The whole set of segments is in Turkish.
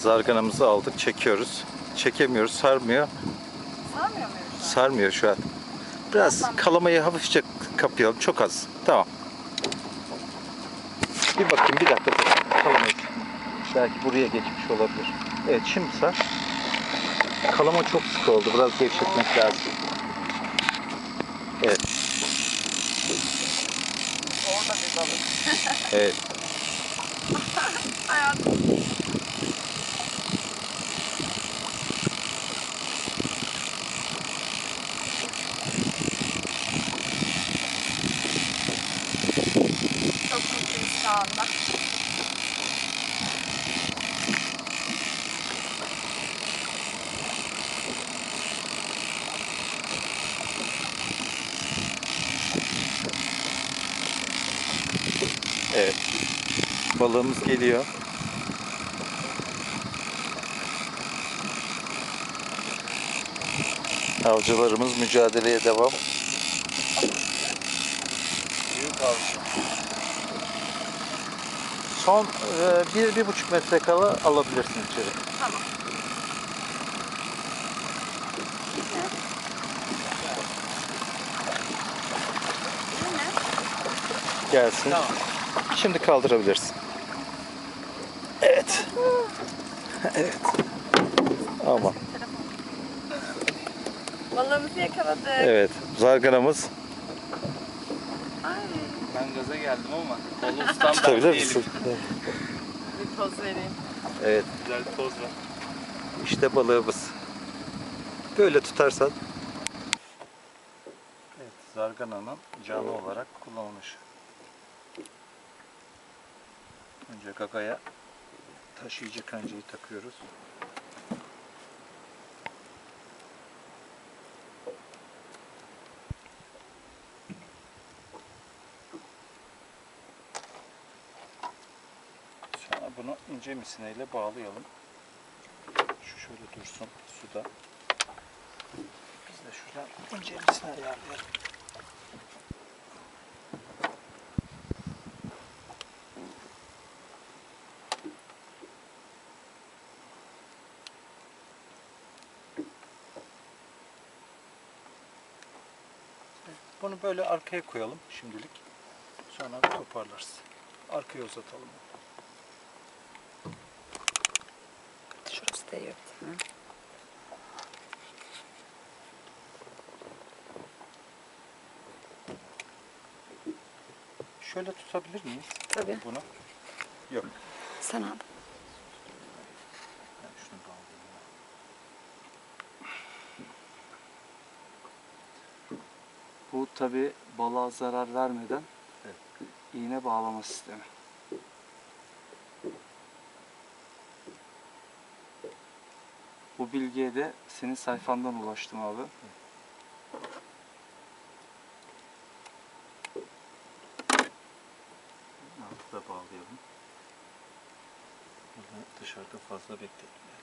zarganamızı aldık, çekiyoruz. Çekemiyoruz, sarmıyor. Sarmıyor an? Sarmıyor şu an. Biraz kalamayı hafifçe kapayalım, çok az. Tamam. Bir bakayım, bir dakika. Kalamayı. Belki buraya geçmiş olabilir. Evet, şimdi sar. Kalama çok sık oldu, biraz gevşetmek lazım. Evet, Orada bir balık. evet. Hayatım. Evet. Balığımız geliyor. Avcılarımız mücadeleye devam. Büyük avcı. Son e, bir, bir buçuk metre kala alabilirsin içeri. Tamam. Gelsin. Tamam. Şimdi kaldırabilirsin. Evet. evet. Aman. Balığımızı yakaladık. Evet. Zarganamız. Ay, Ben gaza geldim ama balığı standart Tutabilir değilim. misin? bir poz vereyim. Evet. Güzel bir toz var. İşte balığımız. Böyle tutarsan. Evet, zargananın canı olarak kullanılmış. Önce gagaya taşıyıcı kancayı takıyoruz. Sonra bunu ince misineyle bağlayalım. Şu şöyle dursun suda. Biz de şuradan ince misine ayarlayalım. Bunu böyle arkaya koyalım şimdilik. Sonra toparlarız. Arkaya uzatalım. Şurası değiyor. Şöyle tutabilir miyiz Tabii. bunu? Yok. Sen al. Ben şunu bağlayayım. Bu tabi balığa zarar vermeden iğne bağlama sistemi. Bu bilgiye de senin sayfandan ulaştım abi. Altı da bağlayalım. Burada dışarıda fazla bekletmeyelim.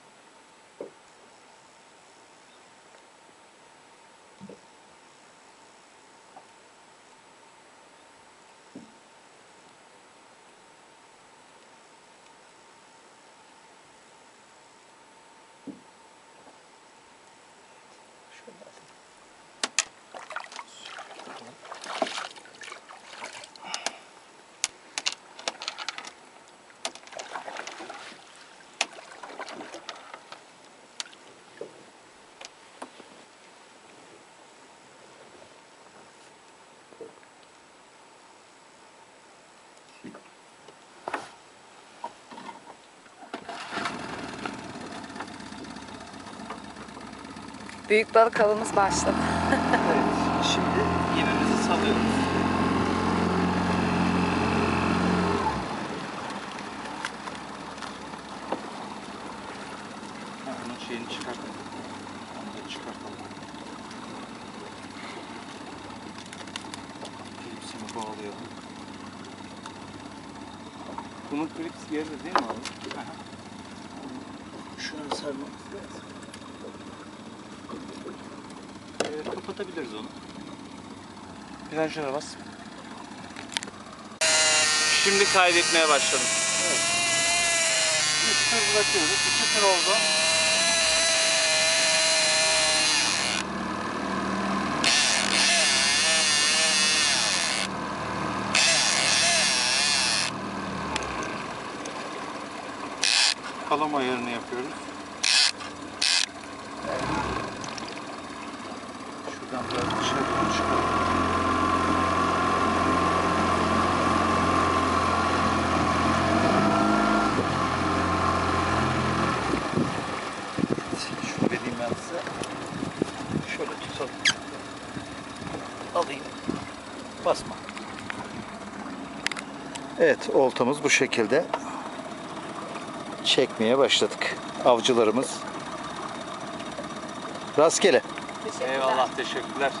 Büyük balık avımız başladı. Evet, şimdi yemimizi salıyoruz. Ha, bunun şeyini çıkartalım. Onu da çıkartalım. Klipsini bağlayalım. Bunun klips yerde değil mi abi? Şunu sarmamız lazım. Evet, kapatabiliriz onu. Virajlara bas. Şimdi kaydetmeye başladım. Evet. tır bırakıyoruz. İki tır oldu. Kalım ayarını yapıyoruz. Şuradan biraz. Şöyle tutalım. Alayım. Basma. Evet, oltamız bu şekilde çekmeye başladık. Avcılarımız rastgele. Eyvallah teşekkürler.